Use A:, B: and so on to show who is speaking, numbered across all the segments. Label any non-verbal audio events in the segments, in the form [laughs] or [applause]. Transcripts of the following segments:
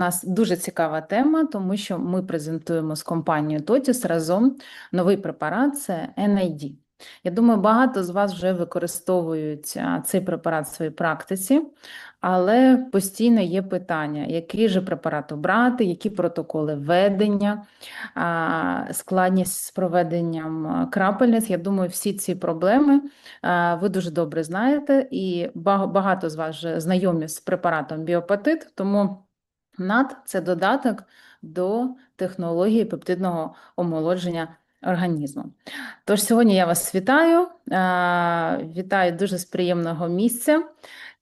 A: нас дуже цікава тема, тому що ми презентуємо з компанією Totis разом новий препарат це NID. Я думаю, багато з вас вже використовують цей препарат в своїй практиці, але постійно є питання, який же препарат обрати, які протоколи ведення, складність з проведенням крапельниць. Я думаю, всі ці проблеми ви дуже добре знаєте, і багато з вас вже знайомі з препаратом біопатит, тому НАД це додаток до технології пептидного омолодження організму. Тож сьогодні я вас вітаю, е, вітаю дуже з приємного місця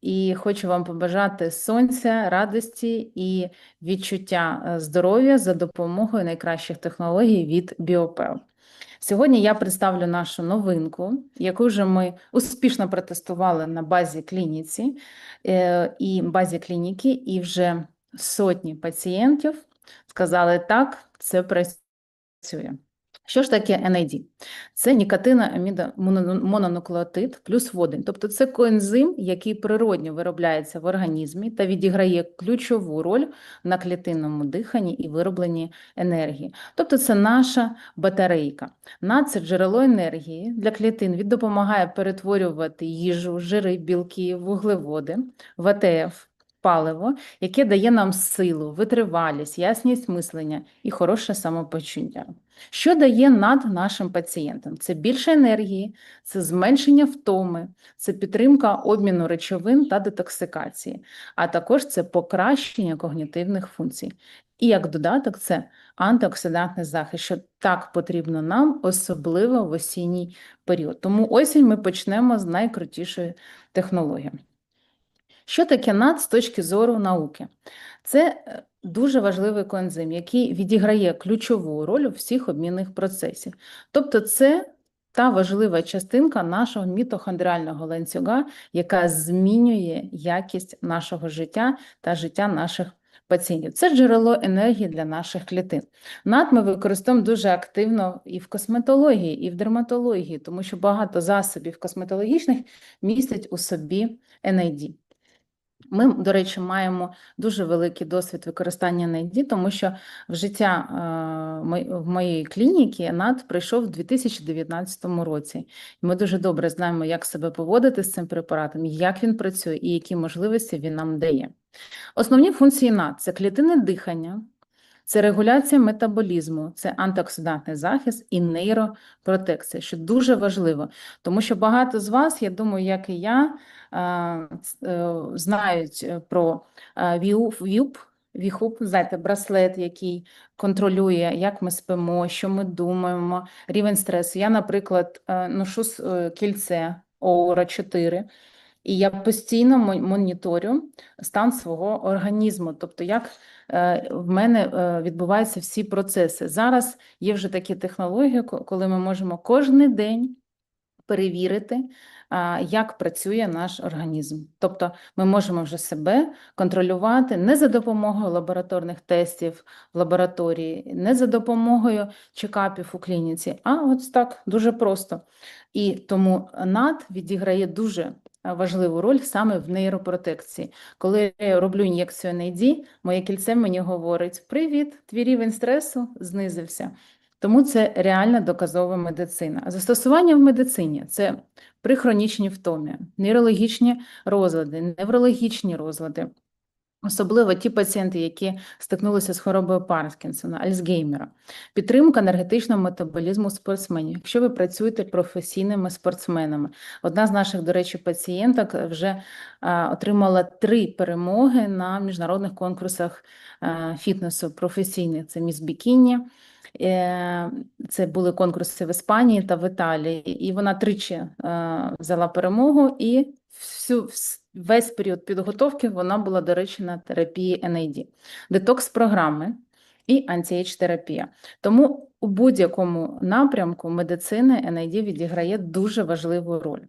A: і хочу вам побажати сонця, радості і відчуття е, здоров'я за допомогою найкращих технологій від Біопел. Сьогодні я представлю нашу новинку, яку вже ми успішно протестували на базі клініці е, і базі клініки, і вже сотні пацієнтів сказали так, це працює. Що ж таке NAD? Це нікотиноамідомононуклеотид плюс водень. Тобто це коензим, який природньо виробляється в організмі та відіграє ключову роль на клітинному диханні і виробленні енергії. Тобто це наша батарейка. НАД – це джерело енергії для клітин. Він допомагає перетворювати їжу, жири, білки, вуглеводи в АТФ, паливо, яке дає нам силу, витривалість, ясність мислення і хороше самопочуття. Що дає над нашим пацієнтам? Це більше енергії, це зменшення втоми, це підтримка обміну речовин та детоксикації, а також це покращення когнітивних функцій. І як додаток, це антиоксидантний захист, що так потрібно нам, особливо в осінній період. Тому осінь ми почнемо з найкрутішої технології. Що таке НАД з точки зору науки? Це е, дуже важливий коензим, який відіграє ключову роль у всіх обмінних процесів. Тобто, це та важлива частинка нашого мітохондріального ланцюга, яка змінює якість нашого життя та життя наших пацієнтів. Це джерело енергії для наших клітин. НАД ми використовуємо дуже активно і в косметології, і в дерматології, тому що багато засобів косметологічних містять у собі NAD. Ми, до речі, маємо дуже великий досвід використання NAD, тому що в життя е, в моєї клініки НАД прийшов у 2019 році. Ми дуже добре знаємо, як себе поводити з цим препаратом, як він працює і які можливості він нам дає. Основні функції НАД – це клітинне дихання, це регуляція метаболізму, це антиоксидантний захист і нейропротекція, що дуже важливо, тому що багато з вас, я думаю, як і я, е, знають е, про ВІУП, ВІХУП, знаєте, браслет, який контролює, як ми спимо, що ми думаємо, рівень стресу. Я, наприклад, е, ношу кільце Оура 4, і я постійно моніторю стан свого організму, тобто як е, в мене е, відбуваються всі процеси. Зараз є вже такі технології, коли ми можемо кожен день перевірити, як працює наш організм. Тобто ми можемо вже себе контролювати не за допомогою лабораторних тестів в лабораторії, не за допомогою чекапів у клініці, а от так дуже просто. І тому НАД відіграє дуже важливу роль саме в нейропротекції. Коли я роблю ін'єкцію NAD, моє кільце мені говорить: Привіт, твій рівень стресу знизився. Тому це реальна доказова медицина. Застосування в медицині це при хронічній втомі, нейрологічні розлади, неврологічні розлади. Особливо ті пацієнти, які стикнулися з хворобою Паркінсона, Альцгеймера, підтримка енергетичного метаболізму спортсменів. Якщо ви працюєте професійними спортсменами, одна з наших, до речі, пацієнток вже отримала три перемоги на міжнародних конкурсах фітнесу професійних. Це міс Бікіні, Е, Це були конкурси в Іспанії та в Італії, і вона тричі взяла перемогу, і всю вс- весь період підготовки вона була, доречена терапії NAD, детокс-програми і антіейдж-терапія. Тому у будь-якому напрямку медицини NAD відіграє дуже важливу роль.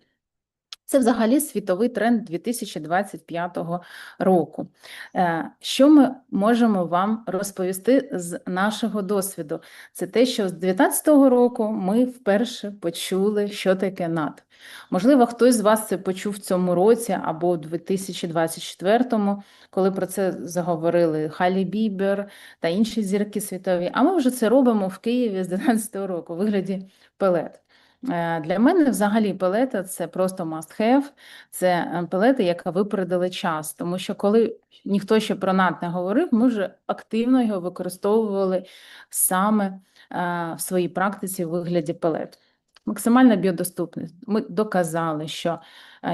A: Це взагалі світовий тренд 2025 року. Е, Що ми можемо вам розповісти з нашого досвіду? Це те, що з 2019 року ми вперше почули, що таке НАТО. Можливо, хтось з вас це почув в цьому році або у 2024, коли про це заговорили Халі Бібер та інші зірки світові. А ми вже це робимо в Києві з 2019 року у вигляді пелет. Е, Для мене взагалі пелета це просто must have, це е, пелета, яка випередила час, тому що коли ніхто ще про НАТ не говорив, ми вже активно його використовували саме е, в своїй практиці в вигляді пелет. Максимальна біодоступність. Ми доказали, що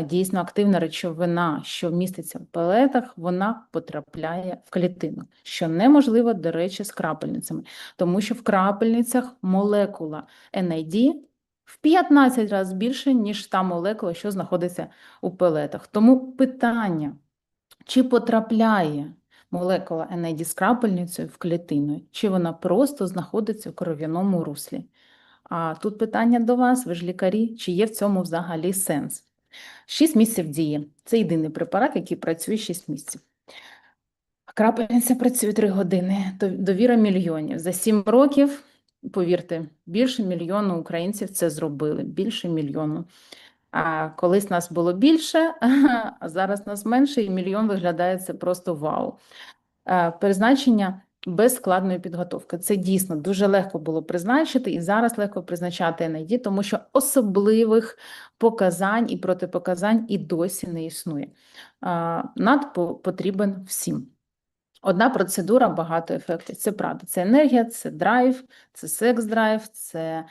A: дійсно активна речовина, що міститься в пелетах, вона потрапляє в клітину, що неможливо, до речі, з крапельницями, тому що в крапельницях молекула NAD в 15 разів більше, ніж та молекула, що знаходиться у пелетах. Тому питання, чи потрапляє молекула NAD з крапельницею в клітину, чи вона просто знаходиться в кров'яному руслі? А тут питання до вас, ви ж лікарі, чи є в цьому взагалі сенс? 6 місяців дії. Це єдиний препарат, який працює 6 місяців. Крапельниця працює 3 години. Довіра мільйонів. За 7 років, повірте, більше мільйону українців це зробили. Більше мільйону. А колись нас було більше, [laughs] а зараз нас менше, і мільйон виглядає це просто вау. Е, Призначення без складної підготовки. Це дійсно дуже легко було призначити, і зараз легко призначати NID, тому що особливих показань і протипоказань і досі не існує. А, НАД потрібен всім. Одна процедура, багато ефектів. Це правда. Це енергія, це драйв, це секс-драйв, це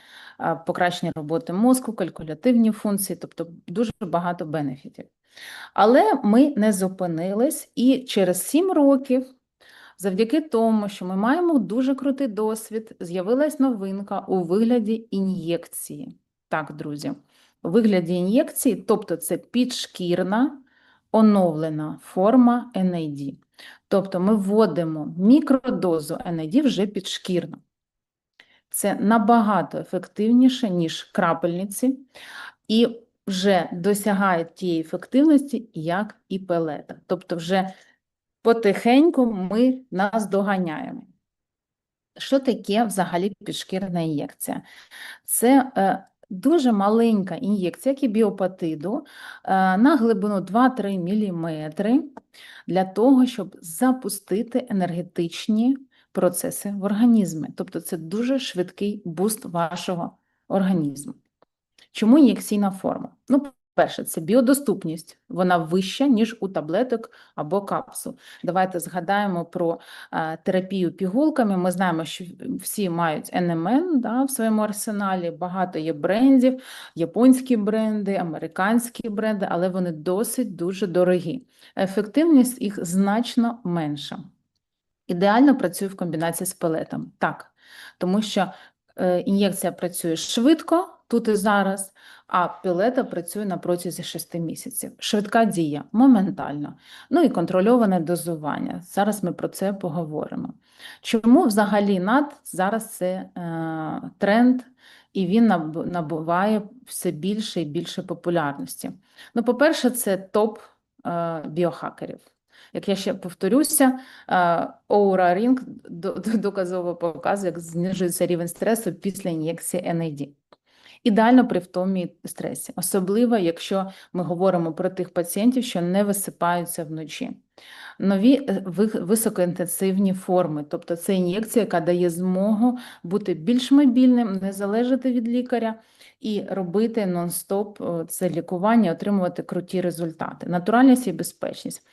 A: покращення роботи мозку, калькулятивні функції, тобто дуже багато бенефітів. Але ми не зупинились, і через 7 років, завдяки тому, що ми маємо дуже крутий досвід, з'явилась новинка у вигляді ін'єкції. Так, друзі, у вигляді ін'єкції, тобто це підшкірна оновлена форма NAD. Тобто ми вводимо мікродозу NAD вже підшкірно. Це набагато ефективніше, ніж крапельниці, і вже досягає тієї ефективності, як і пелета. Тобто, вже потихеньку ми наздоганяємо. Що таке взагалі підшкірна ін'єкція? Це е, дуже маленька ін'єкція кібіопатиду е, на глибину 2-3 мм для того, щоб запустити енергетичні процеси в організмі. Тобто це дуже швидкий буст вашого організму. Чому ін'єкційна форма? Ну, перше, це біодоступність. Вона вища, ніж у таблеток або капсул. Давайте згадаємо про а, терапію пігулками. Ми знаємо, що всі мають НМН да, в своєму арсеналі. Багато є брендів, японські бренди, американські бренди, але вони досить дуже дорогі. Ефективність їх значно менша. Ідеально працює в комбінації з пелетом. Так, тому що е, ін'єкція працює швидко тут і зараз, а пілета працює на протязі 6 місяців. Швидка дія, моментально. Ну і контрольоване дозування. Зараз ми про це поговоримо. Чому взагалі НАД зараз це е, тренд, і він набуває все більше і більше популярності? Ну, по-перше, це топ е, біохакерів. Як я ще повторюся, е, Oura Ring до- до- доказово показує, як знижується рівень стресу після ін'єкції NAD. Ідеально при втомі і стресі, особливо якщо ми говоримо про тих пацієнтів, що не висипаються вночі. Нові е, високоінтенсивні форми, тобто це ін'єкція, яка дає змогу бути більш мобільним, не залежати від лікаря і робити нон-стоп е, це лікування, отримувати круті результати. Натуральність і безпечність.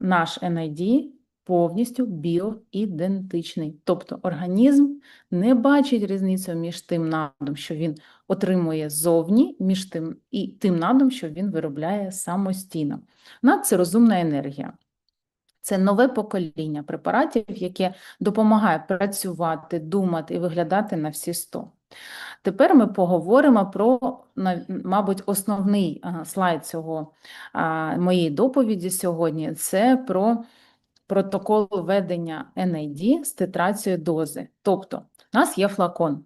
A: Наш NID повністю біоідентичний, тобто організм не бачить різницю між тим надом, що він отримує ззовні, між тим і тим надом, що він виробляє самостійно. Над це розумна енергія. Це нове покоління препаратів, яке допомагає працювати, думати і виглядати на всі 100. Тепер ми поговоримо про, мабуть, основний слайд цього моєї доповіді сьогодні. Це про протокол ведення NAD з титрацією дози. Тобто, у нас є флакон.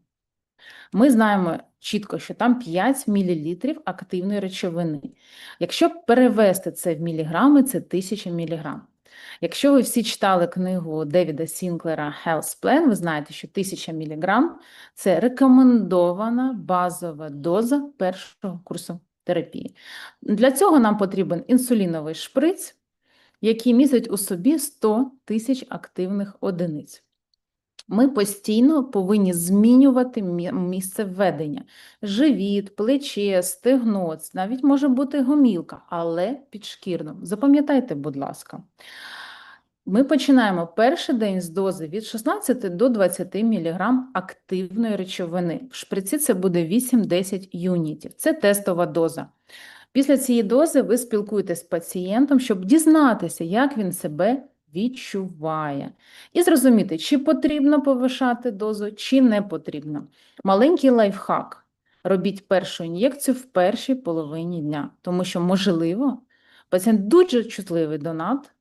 A: Ми знаємо чітко, що там 5 мл активної речовини. Якщо перевести це в міліграми, це 1000 мг. Якщо ви всі читали книгу Девіда Сінклера Health Plan, ви знаєте, що 1000 мг – це рекомендована базова доза першого курсу терапії. Для цього нам потрібен інсуліновий шприц, який містить у собі 100 тисяч активних одиниць. Ми постійно повинні змінювати місце введення. Живіт, плече, стегно, навіть може бути гомілка, але підшкірно. Запам'ятайте, будь ласка. Ми починаємо перший день з дози від 16 до 20 мг активної речовини. В шприці це буде 8-10 юнітів. Це тестова доза. Після цієї дози ви спілкуєтесь з пацієнтом, щоб дізнатися, як він себе відчуває, і зрозуміти, чи потрібно повишати дозу, чи не потрібно. Маленький лайфхак. Робіть першу ін'єкцію в першій половині дня, тому що, можливо, пацієнт дуже чутливий до НАД,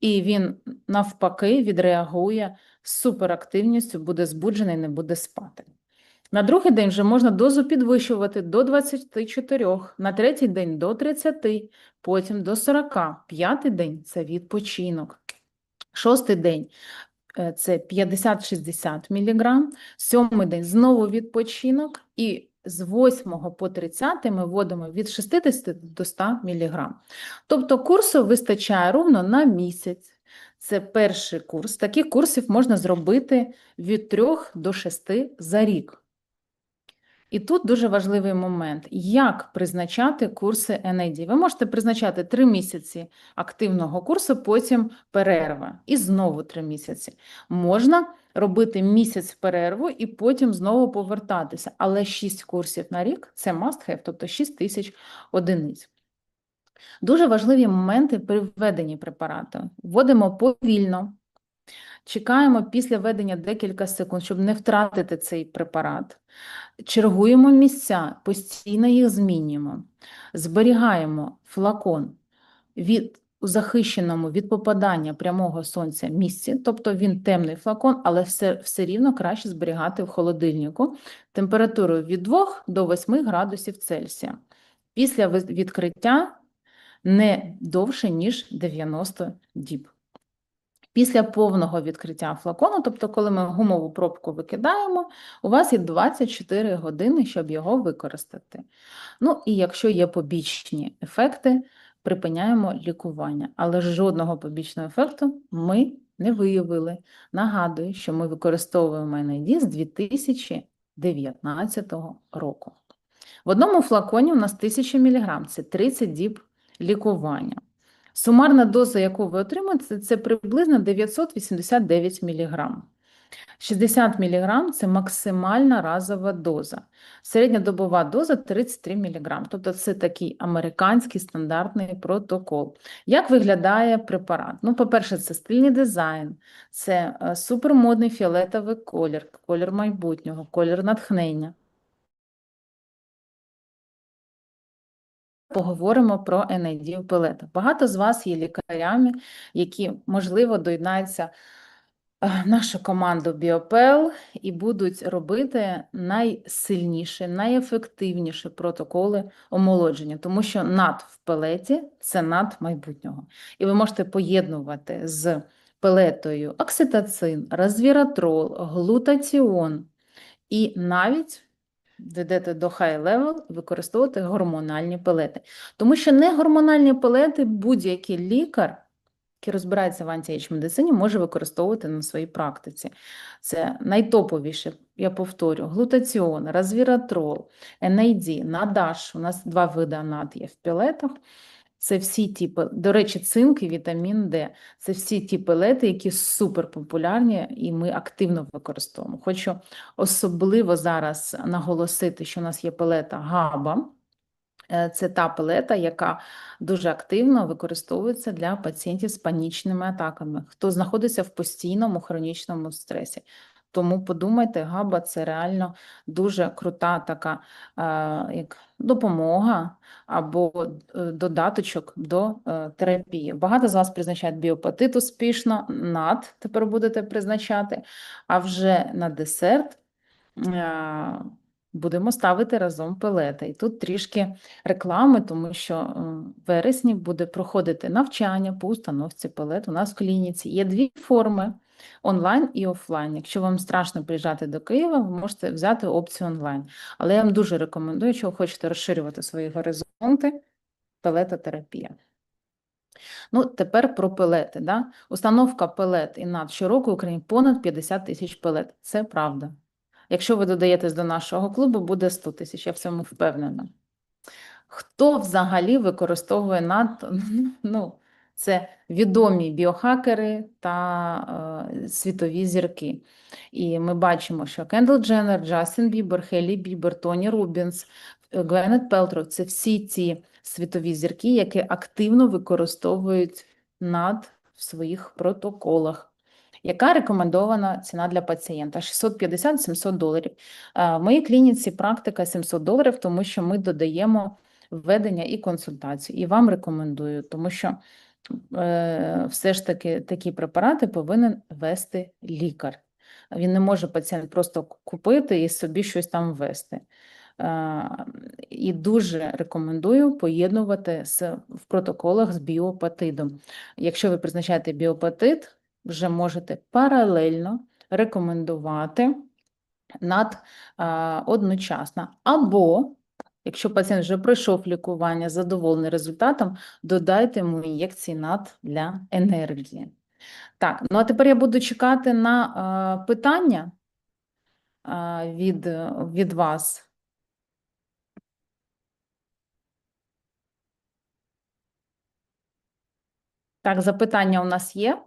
A: і він навпаки відреагує з суперактивністю, буде збуджений, не буде спати. На другий день вже можна дозу підвищувати до 24, на третій день до 30, потім до 40. П'ятий день це відпочинок. Шостий день е, це 50-60 мг, сьомий день знову відпочинок, і з 8 по 30 ми вводимо від 60 до 100 мг. Тобто курсу вистачає ровно на місяць. Це перший курс. Таких курсів можна зробити від 3 до 6 за рік. І тут дуже важливий момент, як призначати курси NAD. Ви можете призначати 3 місяці активного курсу, потім перерва, і знову 3 місяці. Можна робити місяць перерву і потім знову повертатися, але 6 курсів на рік це must have, тобто 6 тисяч одиниць. Дуже важливі моменти при введенні препарату. Вводимо повільно, чекаємо після введення декілька секунд, щоб не втратити цей препарат. Чергуємо місця, постійно їх змінюємо. Зберігаємо флакон від у захищеному від попадання прямого сонця місці, тобто він темний флакон, але все, все рівно краще зберігати в холодильнику температурою від 2 до 8 градусів Цельсія. Після відкриття не довше, ніж 90 діб. Після повного відкриття флакону, тобто коли ми гумову пробку викидаємо, у вас є 24 години, щоб його використати. Ну і якщо є побічні ефекти, припиняємо лікування. Але жодного побічного ефекту ми не виявили. Nагадую, що ми використовуємо NID з 2019 року. В одному флаконі у нас 1000 мг, це 30 діб лікування. Сумарна доза, яку ви отримаєте, це приблизно 989 мг. 60 мг – це максимальна разова доза. Середньодобова доза 33 мг. Тобто це такий американський стандартний протокол. Як виглядає препарат? Ну, по-перше, це стильний дизайн, це е, супермодний фіолетовий колір, колір майбутнього, колір натхнення. Поговоримо про в пелетах. Багато з вас є лікарями, які, можливо, доєднаються е, в нашу команду Біопел і будуть робити найсильніші, найефективніші протоколи омолодження, тому що над в пелеті це над майбутнього. І ви можете поєднувати з пелетою окситоцин, розвіратрол, глутаціон і навіть дійдете до high level використовувати гормональні пелети. Тому що не гормональні пелети будь-який лікар, який розбирається в анті-ейдж медицині, може використовувати на своїй практиці. Це найтоповіше, я повторю, глутаціон, розвіратрол, NAD, надаш. У нас два види над є в пелетах. Це всі ті, до речі, цинк і вітамін Д. Це всі ті пелети, які суперпопулярні і ми активно використовуємо. Хочу особливо зараз наголосити, що у нас є пелета ГАБА. Е, Це та пелета, яка дуже активно використовується для пацієнтів з панічними атаками, хто знаходиться в постійному хронічному стресі. Тому подумайте, ГАБА це реально дуже крута така е, як допомога або е, додаточок до е, терапії. Багато з вас призначають біопатит успішно, НАД тепер будете призначати, а вже на десерт будемо ставити разом пелети. І тут трішки реклами, тому що в вересні буде проходити навчання по установці пелет у нас в клініці. Є дві форми онлайн і офлайн. Якщо вам страшно приїжджати до Києва, ви можете взяти опцію онлайн. Але я вам дуже рекомендую, якщо ви хочете розширювати свої горизонти, пелетотерапія. Ну, тепер про пелети. Да? Установка пелет і над щороку в Україні понад 50 тисяч пелет. Це правда. Якщо ви додаєтесь до нашого клубу, буде 100 тисяч, я в цьому впевнена. Хто взагалі використовує над, [laughs] ну, це відомі біохакери та е, світові зірки. І ми бачимо, що Кендл Дженнер, Джастін Бібер, Хелі Бібер, Тоні Рубінс, Гвенет Пелтро це всі ці світові зірки, які активно використовують над в своїх протоколах. Яка рекомендована ціна для пацієнта? 650-700 доларів. Е, В моїй клініці практика 700 доларів, тому що ми додаємо введення і консультацію. І вам рекомендую, тому що е, все ж таки такі препарати повинен вести лікар. Він не може пацієнт просто купити і собі щось там ввести. Е, І дуже рекомендую поєднувати з, в протоколах з біопатидом. Якщо ви призначаєте біопатид, вже можете паралельно рекомендувати над а, одночасно. Або, якщо пацієнт вже пройшов лікування, задоволений результатом, додайте йому ін'єкції над для енергії. Так, ну а тепер я буду чекати на а, питання а, від, від вас. Так, запитання у нас є?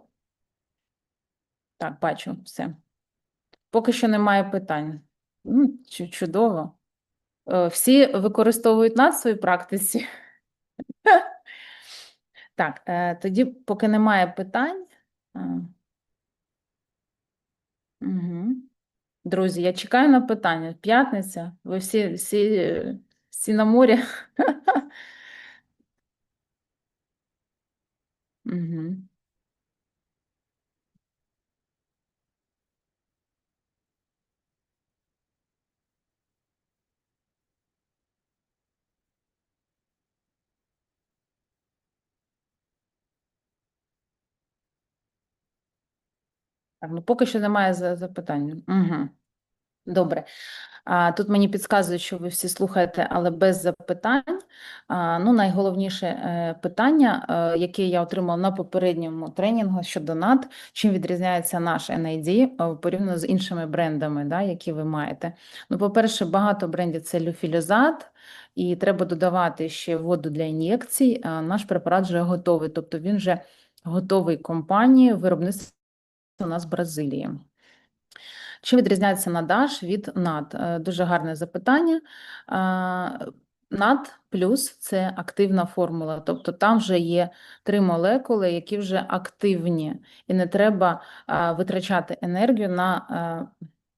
A: Так, бачу все. Поки що немає питань. Чудово. Е, Всі використовують нас в своїй практиці. [laughs] Так, е, тоді, поки немає питань. Угу. Друзі, я чекаю на питання. П'ятниця. Ви всі, всі, е, всі на морі. [laughs] Угу. Так, ну поки що немає запитань. Угу. Добре. А, Тут мені підказують, що ви всі слухаєте, але без запитань. А, Ну, найголовніше е, питання, е, яке я отримала на попередньому тренінгу щодо НАД, чим відрізняється наш NID е, порівняно з іншими брендами, да, які ви маєте. Ну, по-перше, багато брендів це люфілізат, і треба додавати ще воду для ін'єкцій. Наш препарат вже готовий, тобто він вже готовий компанії, виробництво у нас Бразилії. Чим відрізняється надаш від над? Е, Дуже гарне запитання. Е, Над плюс це активна формула, тобто там вже є три молекули, які вже активні, і не треба е, витрачати енергію на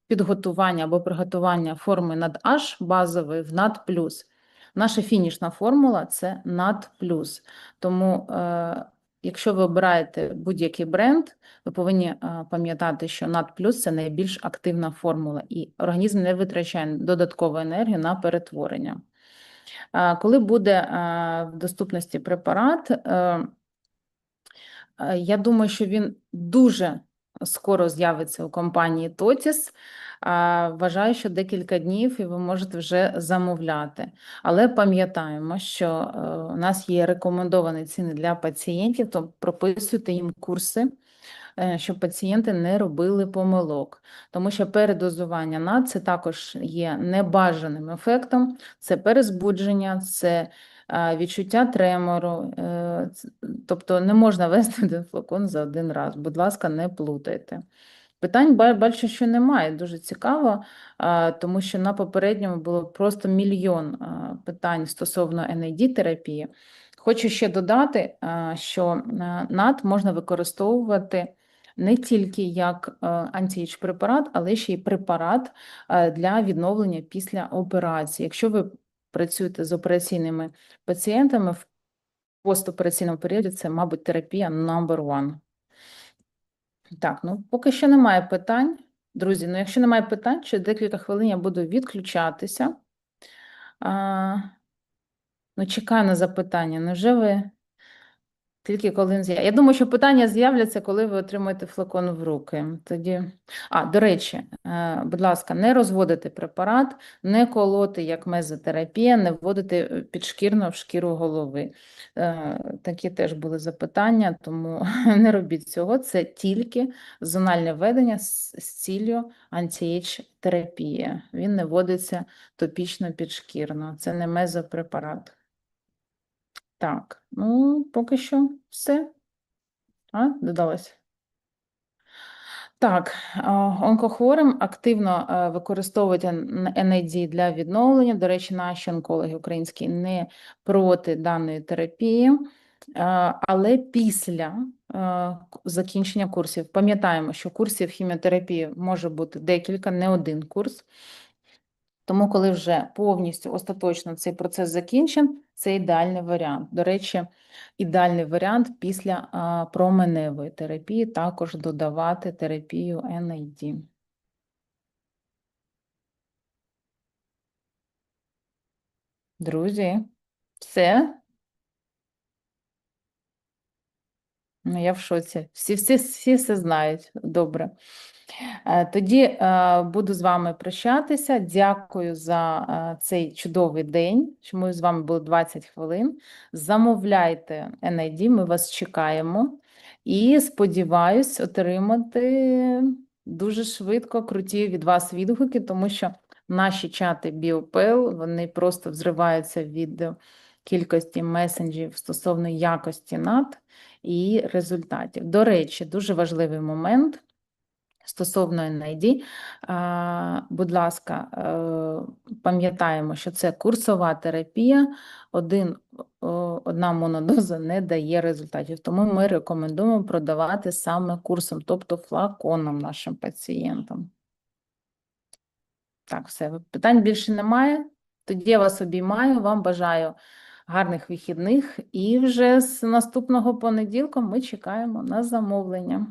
A: підготування або приготування форми над H базової в над плюс. Наша фінішна формула це над плюс. Тому, якщо ви обираєте будь-який бренд, ви повинні е, пам'ятати, що над плюс це найбільш активна формула, і організм не витрачає додаткову енергію на перетворення. Е, Коли буде е, в доступності препарат, я думаю, що він дуже скоро з'явиться у компанії Totis. Вважаю, що декілька днів і ви можете вже замовляти. Але пам'ятаємо, що е, у нас є рекомендовані ціни для пацієнтів, то прописуйте їм курси, е, щоб пацієнти не робили помилок. Тому що передозування НАД це також є небажаним ефектом, це перезбудження, це е, відчуття тремору, тобто не можна [laughs] вести один флакон за один раз. Будь ласка, не плутайте. Питань бачу, що немає. Дуже цікаво, тому що на попередньому було просто мільйон питань стосовно NAD-терапії. Хочу ще додати, що НАД можна використовувати не тільки як антієч препарат, але ще й препарат для відновлення після операції. Якщо ви працюєте з операційними пацієнтами в постопераційному періоді, це, мабуть, терапія number one. Так, ну поки що немає питань. Друзі, ну якщо немає питань, через декілька хвилин я буду відключатися. А, ну, чекаю на запитання. Невже ви тільки коли з'являться? Я думаю, що питання з'являться, коли ви отримаєте флакон в руки. Тоді, а, до речі, е, будь ласка, не розводити препарат, не колоти як мезотерапія, не вводити е, підшкірно в шкіру голови. Е, Такі теж були запитання, тому [laughs] не робіть цього. Це тільки зональне введення з, ціллю анті-ейдж терапії. Він не вводиться топічно підшкірно. Це не мезопрепарат. Так, ну, поки що все. А, додалось. Так, онкохворим активно використовують NAD для відновлення. До речі, наші онкологи українські не проти даної терапії, але після закінчення курсів пам'ятаємо, що курсів хіміотерапії може бути декілька, не один курс. Тому, коли вже повністю остаточно цей процес закінчен, це ідеальний варіант. До речі, ідеальний варіант після променевої терапії також додавати терапію NAD. Друзі, все? Ну, я в шоці. Всі, всі, всі все знають. Добре. Е, Тоді е, буду з вами прощатися. Дякую за е, цей чудовий день, що ми з вами були 20 хвилин. Замовляйте NID, ми вас чекаємо. І сподіваюсь отримати дуже швидко круті від вас відгуки, тому що наші чати BioPL, вони просто взриваються від кількості месенджів стосовно якості над і результатів. До речі, дуже важливий момент стосовно NID. Будь ласка, е, пам'ятаємо, що це курсова терапія, один, одна монодоза не дає результатів, тому ми рекомендуємо продавати саме курсом, тобто флаконом нашим пацієнтам. Так, все, питань більше немає. Тоді я вас обіймаю, вам бажаю гарних вихідних і вже з наступного понеділка ми чекаємо на замовлення.